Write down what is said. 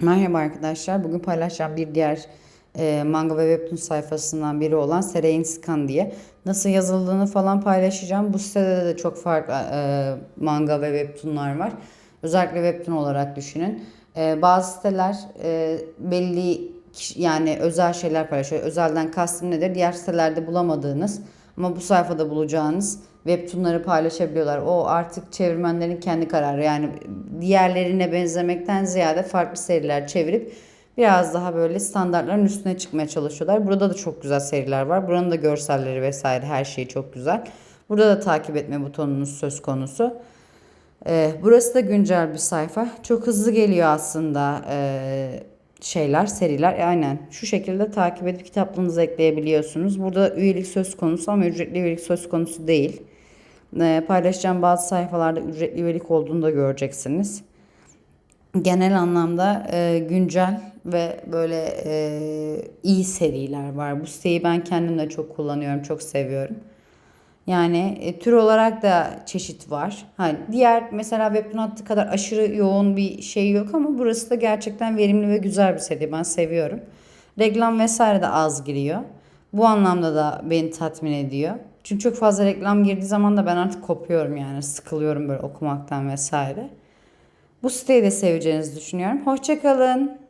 Merhaba arkadaşlar. Bugün paylaşacağım bir diğer e, manga ve webtoon sayfasından biri olan Serein Scan diye. Nasıl yazıldığını falan paylaşacağım. Bu sitede de çok farklı e, manga ve webtoonlar var. Özellikle webtoon olarak düşünün. E, bazı siteler e, belli yani özel şeyler paylaşıyor. Özelden kastım nedir? Diğer sitelerde bulamadığınız ama bu sayfada bulacağınız webtoonları paylaşabiliyorlar. O artık çevirmenlerin kendi kararı. Yani diğerlerine benzemekten ziyade farklı seriler çevirip biraz daha böyle standartların üstüne çıkmaya çalışıyorlar. Burada da çok güzel seriler var. Buranın da görselleri vesaire her şeyi çok güzel. Burada da takip etme butonunuz söz konusu. Ee, burası da güncel bir sayfa. Çok hızlı geliyor aslında ee, şeyler, seriler. E, aynen şu şekilde takip edip kitaplığınıza ekleyebiliyorsunuz. Burada üyelik söz konusu ama ücretli üyelik söz konusu değil. Ee, paylaşacağım bazı sayfalarda ücretli üyelik olduğunu da göreceksiniz. Genel anlamda e, güncel ve böyle e, iyi seriler var. Bu siteyi ben kendim de çok kullanıyorum, çok seviyorum. Yani e, tür olarak da çeşit var. Hani diğer mesela Webtoon hattı kadar aşırı yoğun bir şey yok ama burası da gerçekten verimli ve güzel bir seri. Ben seviyorum. Reklam vesaire de az giriyor. Bu anlamda da beni tatmin ediyor. Çünkü çok fazla reklam girdiği zaman da ben artık kopuyorum yani. Sıkılıyorum böyle okumaktan vesaire. Bu siteyi de seveceğinizi düşünüyorum. Hoşçakalın.